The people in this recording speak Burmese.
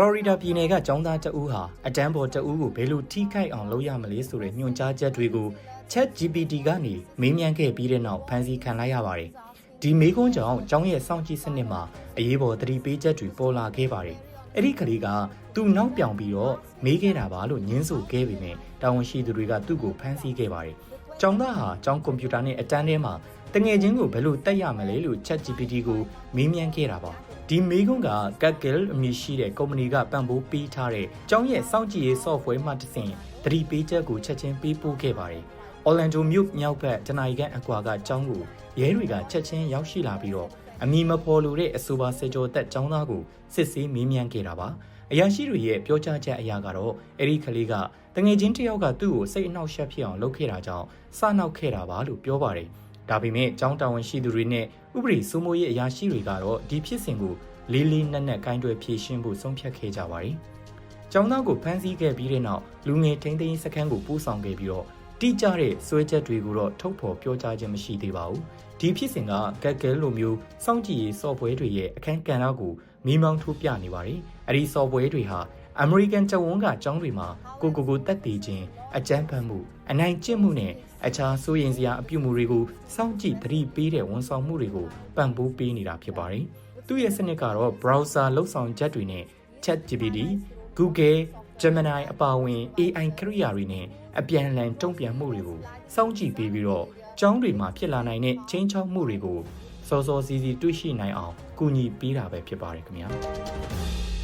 လော်ရီဒါပြည်နယ်ကចောင်းသားတဦးဟာအတန်းပေါ်တဦးကိုဘယ်လိုထိခိုက်အောင်လုပ်ရမလဲဆိုတဲ့ညွှန်ကြားချက်တွေကို Chat GPT ကနေမေးမြန်းခဲ့ပြီးတဲ့နောက်ဖန်ဆီးခံလိုက်ရပါတယ်။ဒီမေးခွန်းကြောင့်ကျောင်းရဲ့စောင့်ကြည့်စနစ်မှာအရေးပေါ်သတိပေးချက်တွေပေါ်လာခဲ့ပါတယ်။အဲ့ဒီကလေးကသူ့နောက်ပြောင်ပြီးတော့မေးခဲ့တာပါလို့ညင်းဆိုခဲ့ပေမဲ့တာဝန်ရှိသူတွေကသူ့ကိုဖမ်းဆီးခဲ့ပါတယ်။ကျောင်းသားဟာကျောင်းကွန်ပျူတာနဲ့အတန်းထဲမှာတငယ်ချင်းကိုဘယ်လိုတက်ရမလဲလို့ Chat GPT ကိုမေးမြန်းခဲ့တာပါ။ ဒီမေးခွန်းက Kaggle အမည်ရှိတဲ့ကုမ္ပဏီကပံ့ပိုးပေးထားတဲ့ကျောင်းရဲ့စောင့်ကြည့်ရေး software မှတစ်ဆင့်သတိပေးချက်ကိုချက်ချင်းပေးပို့ခဲ့ပါတယ်။ Orlando မြို့မြောက်ဘက်တနင်္ဂနွေအကွာကကျောင်းကိုရဲတွေကချက်ချင်းရောက်ရှိလာပြီးတော့အမည်မဖော်လိုတဲ့အဆိုပါစေကျော်သက်ကျောင်းသားကိုစစ်ဆေးမေးမြန်းခဲ့တာပါ။အရာရှိတွေရဲ့ပြောကြားချက်အရကတော့အဲ့ဒီကလေးကတငယ်ချင်းတစ်ယောက်ကသူ့ကိုစိတ်အနှောက်အယှက်ဖြစ်အောင်လုပ်ခဲ့တာကြောင့်စနှောက်ခဲ့တာပါလို့ပြောပါတယ်။ ဒါပေမဲ့ကျောင်းတာဝန်ရှိသူတွေနဲ့ဥပဒေစိုးမိုးရေးအရာရှိတွေကတော့ဒီဖြစ်စဉ်ကိုလေးလေးနက်နက်ကိုင်းတွယ်ဖြေရှင်းဖို့ဆုံးဖြတ်ခဲ့ကြပါတယ်။ကျောင်းသားကိုဖမ်းဆီးခဲ့ပြီးတဲ့နောက်လူငယ်ထိန်းသိမ်းရေးစခန်းကိုပို့ဆောင်ခဲ့ပြီးတော့တိကျတဲ့စွဲချက်တွေကိုတော့ထုတ်ဖော်ပြောကြားခြင်းမရှိသေးပါဘူး။ဒီဖြစ်စဉ်ကကက်ကဲလိုမျိုးစောင့်ကြည့်ရေး software တွေရဲ့အခန်းကဏ္ဍကိုမိမောင်းထိုးပြနေပါတယ်။အဲဒီ software တွေဟာ American ကျဝန်ကကျောင်းတွေမှာကိုကိုကိုတက်တည်ခြင်းအကြမ်းဖက်မှုအနိုင်ကျင့်မှုနဲ့အခြားစိုးရင်စရာအပြုမှုတွေကိုစောင့်ကြည့်သတိပေးတဲ့ဝန်ဆောင်မှုတွေကိုပံ့ပိုးပေးနေတာဖြစ်ပါတယ်။သူ့ရဲ့စနစ်ကတော့ browser လောက်ဆောင်ချက်တွေနဲ့ ChatGPT, Google, Gemini အပါအဝင် AI ခရိယာတွေနဲ့အပြန်အလှန်တုံ့ပြန်မှုတွေကိုစောင့်ကြည့်ပေးပြီးတော့ကျောင်းတွေမှာဖြစ်လာနိုင်တဲ့ချင်းချောက်မှုတွေကိုစောစောစီးစီးတွေ့ရှိနိုင်အောင်ကူညီပေးတာပဲဖြစ်ပါတယ်ခင်ဗျာ။